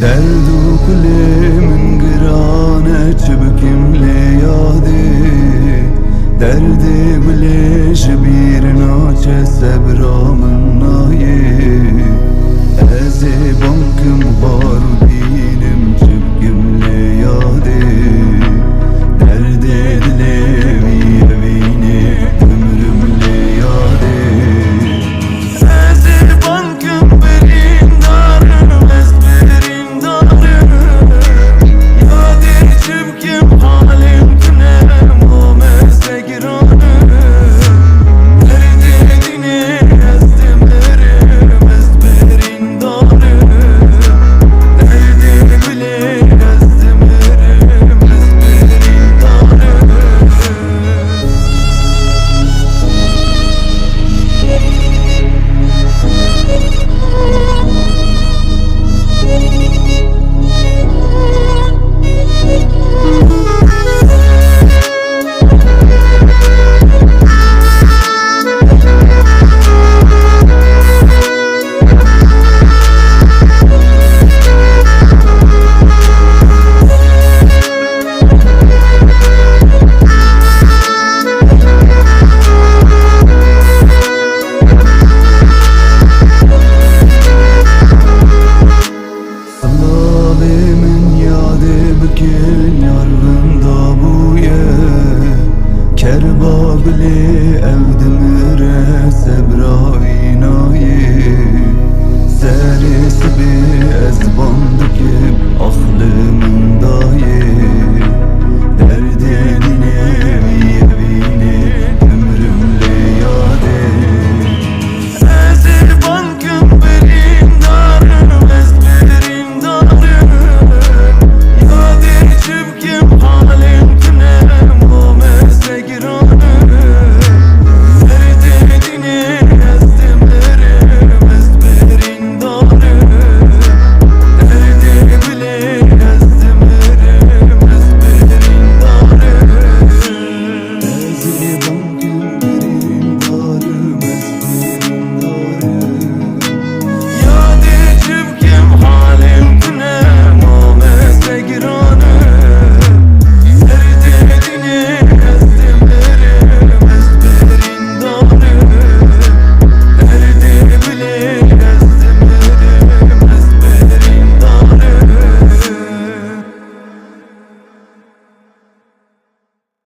درد و گل من گرانه چه بکم لیاده درد گل شبیر ناچه صبرا من